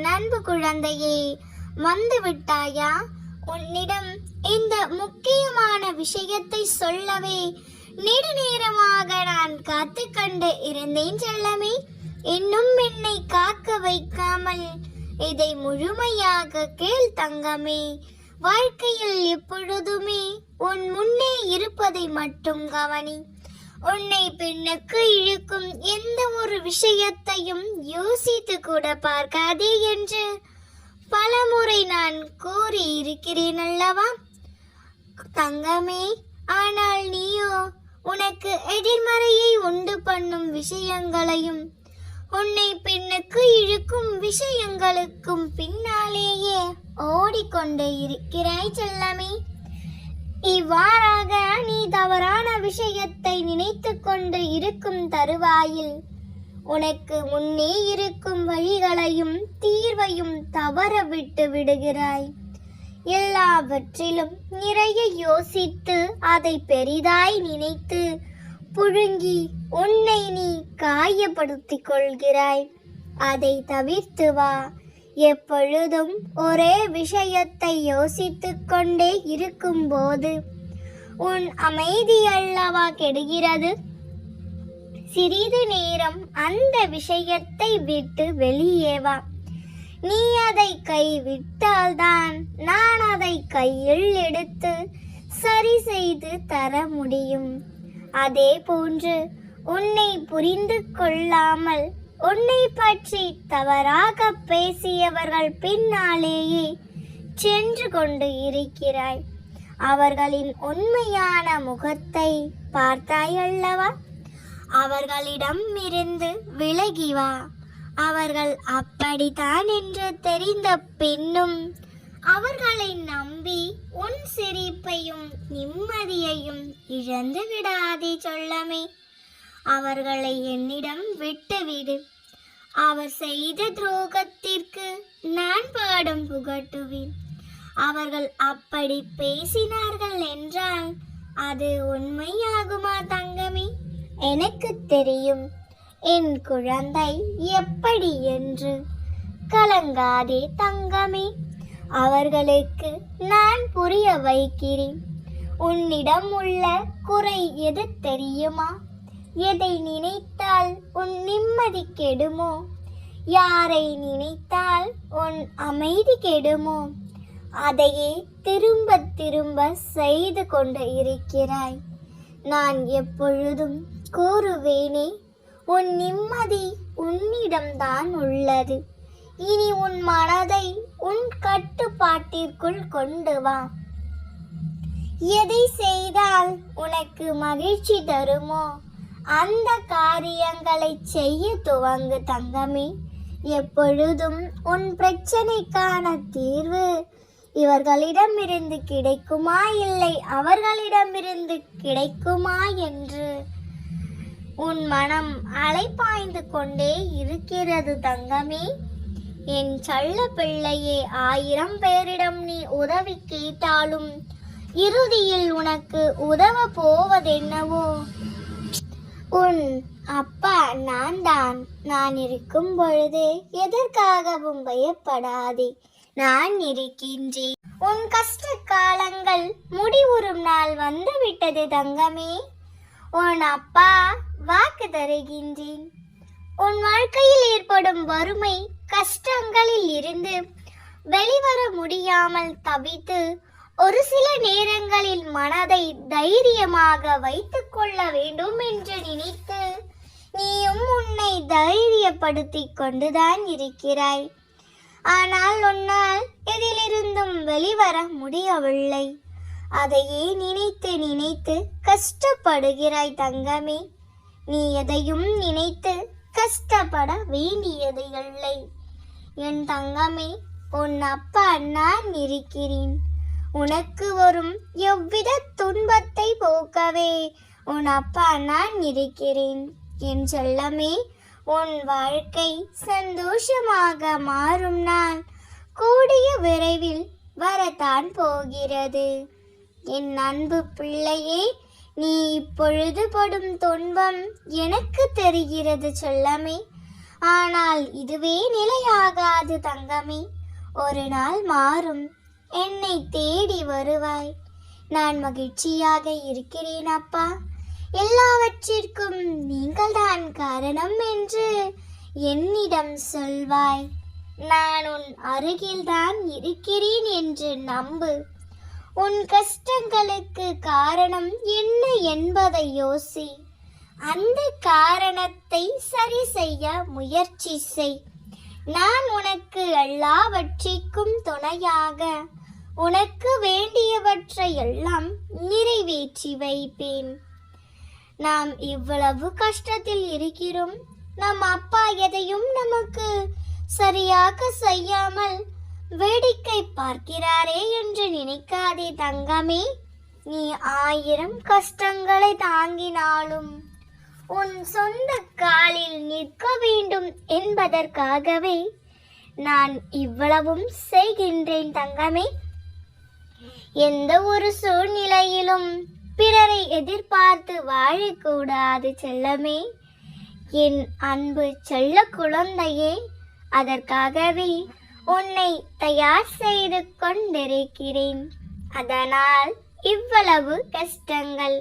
நண்பு குழந்தையே வந்து விட்டாயா உன்னிடம் இந்த முக்கியமான விஷயத்தை சொல்லவே நெடுநேரமாக நான் காத்து கண்டு இருந்தேன் செல்லமே. இன்னும் என்னை காக்க வைக்காமல் இதை முழுமையாக கேள் தங்கமே. வாழ்க்கையில் எப்பொழுதுமே உன் முன்னே இருப்பதை மட்டும் கவனி. உன்னை பெண்ணுக்கு இழுக்கும் எந்த ஒரு விஷயத்தையும் யோசித்து கூட பார்க்காதே என்று பலமுறை நான் கூறி இருக்கிறேன் அல்லவா தங்கமே ஆனால் நீயோ உனக்கு எதிர்மறையை உண்டு பண்ணும் விஷயங்களையும் உன்னை பெண்ணுக்கு இழுக்கும் விஷயங்களுக்கும் பின்னாலேயே ஓடிக்கொண்டே இருக்கிறாய் செல்லமே. இவ்வாறாக நீ தவறான விஷயத்தை நினைத்து கொண்டு இருக்கும் தருவாயில் உனக்கு முன்னே இருக்கும் வழிகளையும் தீர்வையும் தவற விட்டு விடுகிறாய். எல்லாவற்றிலும் நிறைய யோசித்து அதை பெரிதாய் நினைத்து புழுங்கி உன்னை நீ காயப்படுத்திக் கொள்கிறாய். அதை தவிர்த்து வா. எப்பொழுதும் ஒரே விஷயத்தை யோசித்து கொண்டே இருக்கும்போது உன் அமைதி அல்லவா கெடுகிறது? சிறிது நேரம் அந்த விஷயத்தை விட்டு வெளியே வா. நீ அதை கைவிட்டால்தான் நான் அதை கையில் எடுத்து சரி செய்து தர முடியும். அதே போன்று உன்னை புரிந்து கொள்ளாமல் உன்னை பற்றி தவறாக பேசியவர்கள் பின்னாலேயே சென்று கொண்டு இருக்கிறாய். அவர்களின் உண்மையான முகத்தை பார்த்தாய் அல்லவா அவர்களிடம் இருந்து விலகி வா. அவர்கள் அப்படித்தான் என்று தெரிந்த பின்னும் அவர்களை நம்பி உன் சிரிப்பையும் நிம்மதியையும் இழந்து விடாதே சொல்லமே. அவர்களை என்னிடம் விட்டுவிடு. அவர் செய்த துரோகத்திற்கு நான் பாடம் புகட்டுவேன். அவர்கள் அப்படி பேசினார்கள் என்றால் அது உண்மையாகுமா தங்கமே? எனக்கு தெரியும். என் குழந்தை எப்படி என்று. கலங்காதே தங்கமே. அவர்களுக்கு நான் புரிய வைக்கிறேன். உன்னிடம் உள்ள குறை எது தெரியுமா? எதை நினைத்தால் உன் நிம்மதி கெடுமோ? யாரை நினைத்தால் உன் அமைதி கெடுமோ? அதையே திரும்ப திரும்ப செய்து கொண்டு இருக்கிறாய். நான் எப்பொழுதும் கூறுவேனே உன் நிம்மதி உன்னிடம்தான் உள்ளது. இனி உன் மனதை உன் கட்டுப்பாட்டிற்குள் கொண்டு வா. எதை செய்தால் உனக்கு மகிழ்ச்சி தருமோ அந்த காரியங்களை செய்ய துவங்கு தங்கமே. எப்பொழுதும் உன் பிரச்சனைக்கான தீர்வு இவர்களிடமிருந்து கிடைக்குமா இல்லை அவர்களிடமிருந்து கிடைக்குமா என்று உன் மனம் அலைப்பாய்ந்து கொண்டே இருக்கிறது தங்கமே. என் செல்ல பிள்ளையே ஆயிரம் பேரிடம் நீ உதவி கேட்டாலும் இறுதியில் உனக்கு உதவ போவதென்னவோ? உன் அப்பா நான் தான் நான் இருக்கும் பொழுது எதற்காகவும் பயப்படாதே. நான் இருக்கின்றேன். உன் கஷ்ட காலங்கள் முடிவுறும் நாள் வந்துவிட்டது தங்கமே. உன் அப்பா வாக்கு தருகின்றேன். உன் வாழ்க்கையில் ஏற்படும் வறுமை கஷ்டங்களில் இருந்து வெளிவர முடியாமல் தவித்து ஒரு சில நேரங்களில் மனதை தைரியமாக வைத்துக் கொள்ள வேண்டும் என்று நினைத்து நீயும் உன்னை தைரியப்படுத்திக் கொண்டுதான் இருக்கிறாய். ஆனால் உன்னால் எதிலிருந்தும் வெளிவர முடியவில்லை. அதையே நினைத்து நினைத்து கஷ்டப்படுகிறாய் தங்கமே. நீ எதையும் நினைத்து கஷ்டப்பட வேண்டியது இல்லை. என் தங்கமே உன் அப்பா நான் இருக்கிறேன் உனக்கு வரும் எவ்வித துன்பத்தை போக்கவே உன் அப்பா நான் இருக்கிறேன். என் செல்லமே உன் வாழ்க்கை சந்தோஷமாக மாறும் நாள் கூடிய விரைவில் வரத்தான் போகிறது. என் அன்பு பிள்ளையே நீ இப்பொழுது படும் துன்பம் எனக்கு தெரிகிறது செல்லமே. ஆனால் இதுவே நிலையாகாது தங்கமே. ஒரு நாள் மாறும் என்னை தேடி வருவாய். நான் மகிழ்ச்சியாக இருக்கிறேன் அப்பா. எல்லாவற்றிற்கும் நீங்கள்தான் காரணம் என்று என்னிடம் சொல்வாய். நான் உன் அருகில்தான் இருக்கிறேன் என்று நம்பு. உன் கஷ்டங்களுக்கு காரணம் என்ன என்பதை யோசி. அந்த காரணத்தை சரி செய்ய முயற்சி செய். நான் உனக்கு எல்லாவற்றிற்கும் துணையாக உனக்கு வேண்டியவற்றை எல்லாம் நிறைவேற்றி வைப்பேன். நாம் இவ்வளவு கஷ்டத்தில் இருக்கிறோம். நம் அப்பா எதையும் நமக்கு சரியாக செய்யாமல் வேடிக்கை பார்க்கிறாரே என்று நினைக்காதே தங்கமே. நீ ஆயிரம் கஷ்டங்களை தாங்கினாலும் உன் சொந்த காலில் நிற்க வேண்டும் என்பதற்காகவே நான் இவ்வளவும் செய்கின்றேன் தங்கமே. எந்த ஒரு சூழ்நிலையிலும் பிறரை எதிர்பார்த்து வாழக்கூடாது செல்லமே. என் அன்பு செல்ல குழந்தையே அதற்காகவே உன்னை தயார் செய்து கொண்டிருக்கிறேன். அதனால் இவ்வளவு கஷ்டங்கள்.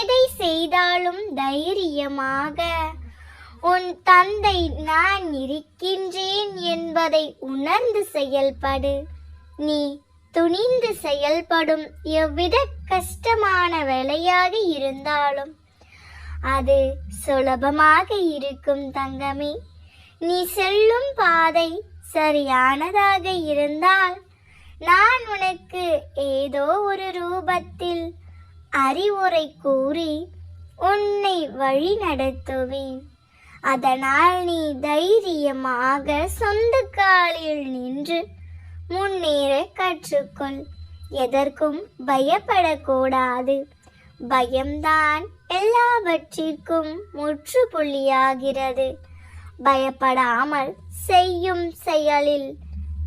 எதை செய்தாலும் தைரியமாக. உன் தந்தை நான் இருக்கின்றேன் என்பதை உணர்ந்து செயல்படு. நீ துணிந்து செயல்படும் எவ்வித கஷ்டமான வேலையாக இருந்தாலும் அது சுலபமாக இருக்கும் தங்கமே. நீ செல்லும் பாதை சரியானதாக இருந்தால் நான் உனக்கு ஏதோ ஒரு ரூபத்தில் அறிவுரை கூறி உன்னை வழி நடத்துவேன். அதனால் நீ தைரியமாக சொந்த காலில் நின்று முன்னேற கற்றுக்கொள். எதற்கும் பயப்படக்கூடாது. பயம்தான் எல்லாவற்றிற்கும் முற்றுப்புள்ளியாகிறது. பயப்படாமல் செய்யும் செயலில்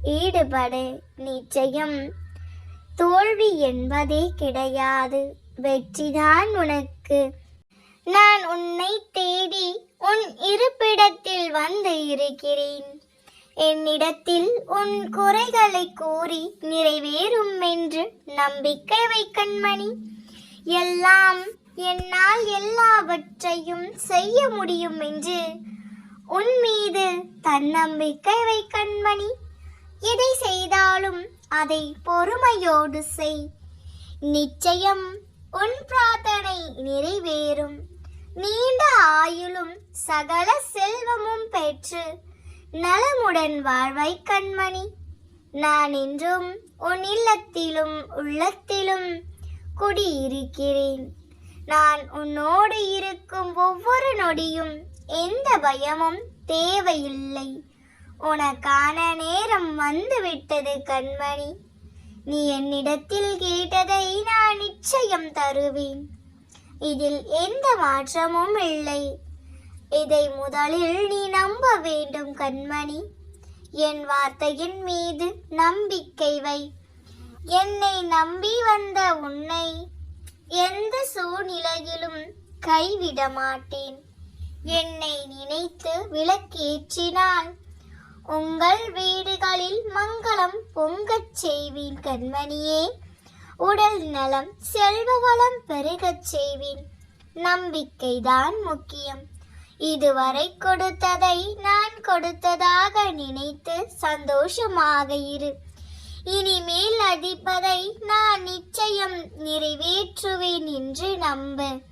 ஈடுபடு நிச்சயம். தோல்வி என்பதே கிடையாது. வெற்றிதான் உனக்கு. நான் உன்னை தேடி உன் இருப்பிடத்தில் வந்து இருக்கிறேன். என்னிடத்தில் உன் குறைகளை கூறி நிறைவேறும் என்று நம்பிக்கை வை கண்மணி. எல்லாம் என்னால் எல்லாவற்றையும் செய்ய முடியும் என்று உன் மீது தன்னம்பிக்கை வை கண்மணி. எதை செய்தாலும் அதை பொறுமையோடு செய். நிச்சயம் உன் பிரார்த்தனை நிறைவேறும். நீண்ட ஆயுளும் சகல செல்வமும் பெற்று நலமுடன் வாழ்வை கண்மணி. நான் இன்றும் உன் இல்லத்திலும் உள்ளத்திலும் குடியிருக்கிறேன். நான் உன்னோடு இருக்கும் ஒவ்வொரு நொடியும் எந்த பயமும் தேவையில்லை. உனக்கான நேரம் வந்துவிட்டது கண்மணி. நீ என்னிடத்தில் கேட்டதை நான் நிச்சயம் தருவேன். இதில் எந்த மாற்றமும் இல்லை. இதை முதலில் நீ நம்ப வேண்டும் கண்மணி. என் வார்த்தையின் மீது நம்பிக்கை வை. என்னை நம்பி வந்த உன்னை எந்த சூழ்நிலையிலும் கைவிட மாட்டேன். என்னை நினைத்து விளக்கேற்றினான். உங்கள் வீடுகளில் மங்களம் பொங்கச் செய்வீன் கண்மணியே. உடல் நலம் செல்வ வளம் பெருகச் செய்வேன். நம்பிக்கைதான் முக்கியம். இதுவரை கொடுத்ததை நான் கொடுத்ததாக நினைத்து சந்தோஷமாக இரு. இனிமேல் அடிப்பதை நான் நிச்சயம் நிறைவேற்றுவேன் என்று நம்பு.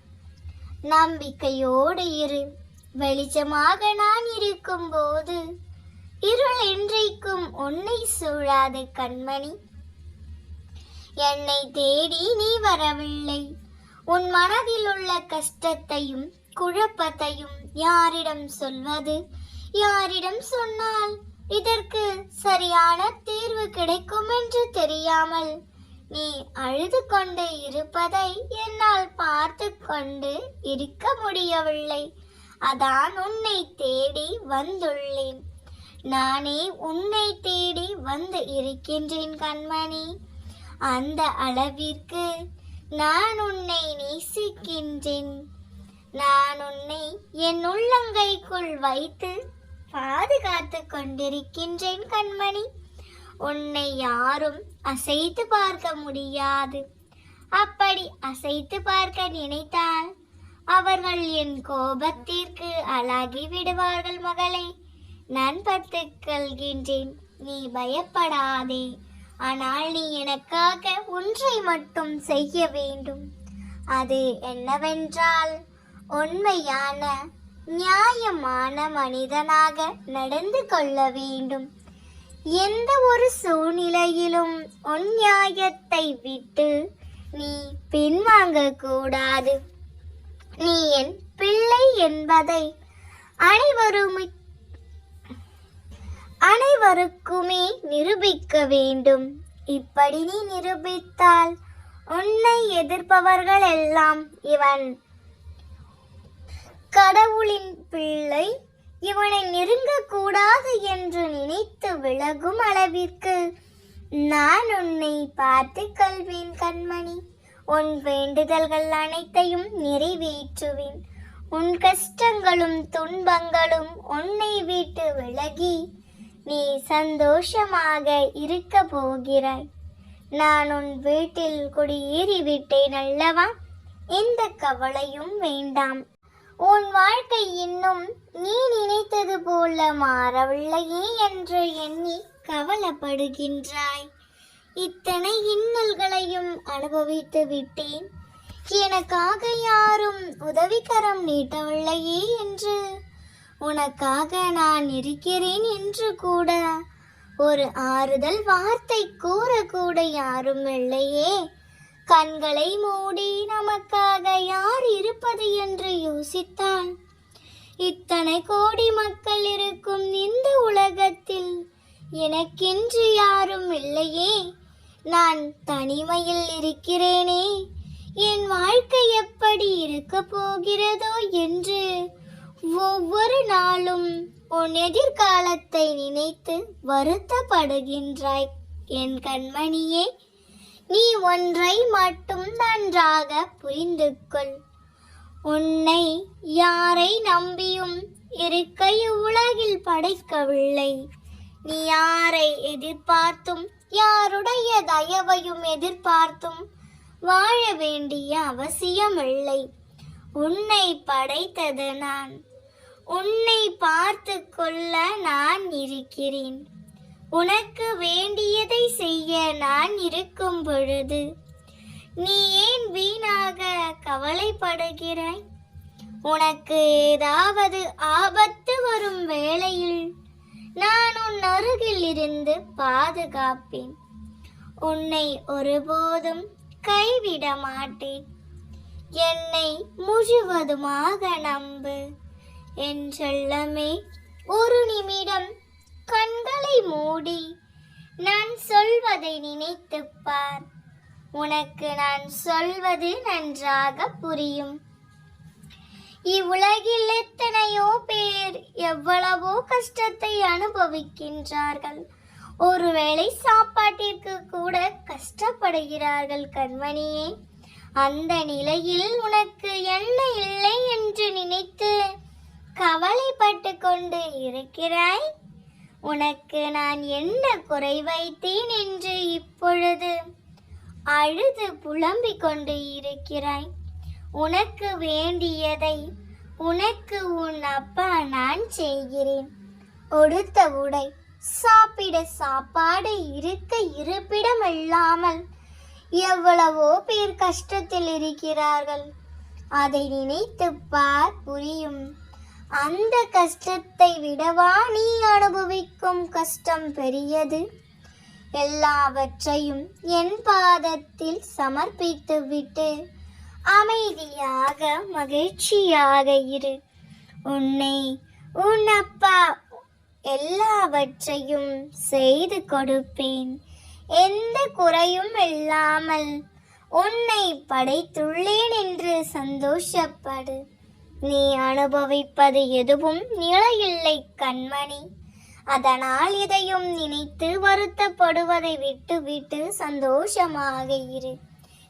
நம்பிக்கையோடு இரு. வெளிச்சமாக நான் இருக்கும் போது இருள் என்றைக்கும் உன்னை சூழாது கண்மணி. என்னை தேடி நீ வரவில்லை. உன் மனதில் உள்ள கஷ்டத்தையும் குழப்பத்தையும் யாரிடம் சொல்வது? யாரிடம் சொன்னால் இதற்கு சரியான தீர்வு கிடைக்கும் என்று தெரியாமல் நீ அழுது கொண்டு இருப்பதை என்னால் பார்த்து கொண்டு இருக்க முடியவில்லை. அதான் உன்னை தேடி வந்துள்ளேன். நானே உன்னை தேடி வந்து இருக்கின்றேன் கண்மணி. அந்த அளவிற்கு நான் உன்னை நேசிக்கின்றேன். நான் உன்னை என் உள்ளங்கைக்குள் வைத்து பாதுகாத்து கொண்டிருக்கின்றேன் கண்மணி. உன்னை யாரும் அசைத்து பார்க்க முடியாது. அப்படி அசைத்து பார்க்க நினைத்தால் அவர்கள் என் கோபத்திற்கு அழகி விடுவார்கள் மகளை. நான் பார்த்துக் கொள்கின்றேன். நீ பயப்படாதே. ஆனால் நீ எனக்காக ஒன்றை மட்டும் செய்ய வேண்டும். அது என்னவென்றால் உண்மையான நியாயமான மனிதனாக நடந்து கொள்ள வேண்டும். எந்த ஒரு சூழ்நிலையிலும் உன் நியாயத்தை விட்டு நீ பின்வாங்க கூடாது நீ என் பிள்ளை என்பதை அனைவரும் அனைவருக்குமே நிரூபிக்க வேண்டும். இப்படி நீ நிரூபித்தால் உன்னை எதிர்ப்பவர்கள் எல்லாம் இவன் கடவுளின் பிள்ளை இவனை நெருங்கக்கூடாது என்று நினைத்து விலகும் அளவிற்கு நான் உன்னை பார்த்து கொள்வேன் கண்மணி. உன் வேண்டுதல்கள் அனைத்தையும் நிறைவேற்றுவேன். உன் கஷ்டங்களும் துன்பங்களும் உன்னை விட்டு விலகி நீ சந்தோஷமாக இருக்க போகிறாய். நான் உன் வீட்டில் குடியேறிவிட்டேன் அல்லவா? எந்த கவலையும் வேண்டாம். உன் வாழ்க்கை இன்னும் நீ நினைத்தது போல மாறவில்லையே என்று எண்ணி கவலைப்படுகின்றாய். இத்தனை இன்னல்களையும் அனுபவித்து விட்டேன். எனக்காக யாரும் உதவிக்கரம் நீட்டவில்லையே என்று. உனக்காக நான் இருக்கிறேன் என்று கூட ஒரு ஆறுதல் வார்த்தை கூறக்கூட யாரும் இல்லையே. கண்களை மூடி நமக்காக யார் இருப்பது என்று யோசித்தால் இத்தனை கோடி மக்கள் இருக்கும் இந்த உலகத்தில் எனக்கென்று யாரும் இல்லையே. நான் தனிமையில் இருக்கிறேனே. என் வாழ்க்கை எப்படி இருக்க போகிறதோ என்று ஒவ்வொரு நாளும் உன் எதிர்காலத்தை நினைத்து வருத்தப்படுகின்றாய். என் கண்மணியே நீ ஒன்றை மட்டும் நன்றாக புரிந்து கொள் உன்னை யாரை நம்பியும் இருக்கை உலகில் படைக்கவில்லை. நீ யாரை எதிர்பார்த்தும் யாருடைய தயவையும் எதிர்பார்த்தும் வாழ வேண்டிய அவசியமில்லை. உன்னை படைத்தது நான். உன்னை பார்த்து கொள்ள நான் இருக்கிறேன். உனக்கு வேண்டியதை செய்ய நான் இருக்கும் பொழுது. நீ ஏன் வீணாக கவலைப்படுகிறாய்? உனக்கு ஏதாவது ஆபத்து வரும் வேளையில் நான் உன் அருகில் இருந்து பாதுகாப்பேன். உன்னை ஒருபோதும் கைவிட மாட்டேன். என்னை முழுவதுமாக நம்பு. என் செல்லமே ஒரு நிமிடம் கண்களை மூடி நான் சொல்வதை நினைத்துப் பார் உனக்கு நான் சொல்வது நன்றாக புரியும். இவ்வுலகில் எத்தனையோ பேர் எவ்வளவோ கஷ்டத்தை அனுபவிக்கின்றார்கள். ஒருவேளை சாப்பாட்டிற்கு கூட கஷ்டப்படுகிறார்கள் கண்மணியே. அந்த நிலையில் உனக்கு என்ன இல்லை என்று நினைத்து கவலைப்பட்டு கொண்டு இருக்கிறாய்? உனக்கு நான் என்ன குறை வைத்தேன் என்று இப்பொழுது அழுது புலம்பிக் கொண்டு இருக்கிறாய். உனக்கு வேண்டியதை உனக்கு உன் அப்பா நான் செய்கிறேன். உடுத்த உடை சாப்பிட சாப்பாடு இருக்க இருப்பிடம் இல்லாமல் எவ்வளவோ பேர் கஷ்டத்தில் இருக்கிறார்கள். அதை நினைத்து பார் புரியும். அந்த கஷ்டத்தை விடவா நீ அனுபவிக்கும் கஷ்டம் பெரியது. எல்லாவற்றையும் என் பாதத்தில் சமர்ப்பித்து விட்டு அமைதியாக மகிழ்ச்சியாக இரு. உன்னை உன் அப்பா எல்லாவற்றையும் செய்து கொடுப்பேன். எந்த குறையும் இல்லாமல் உன்னை படைத்துள்ளேன் என்று சந்தோஷப்படு. நீ அனுபவிப்பது எதுவும் நிலையில்லை கண்மணி. அதனால் இதையும் நினைத்து வருத்தப்படுவதை விட்டுவிட்டு சந்தோஷமாக இரு.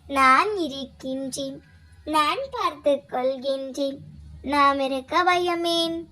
நான் இருக்கின்றேன். நான் பார்த்து கொள்கின்றேன். நாம் இருக்க பயமேன்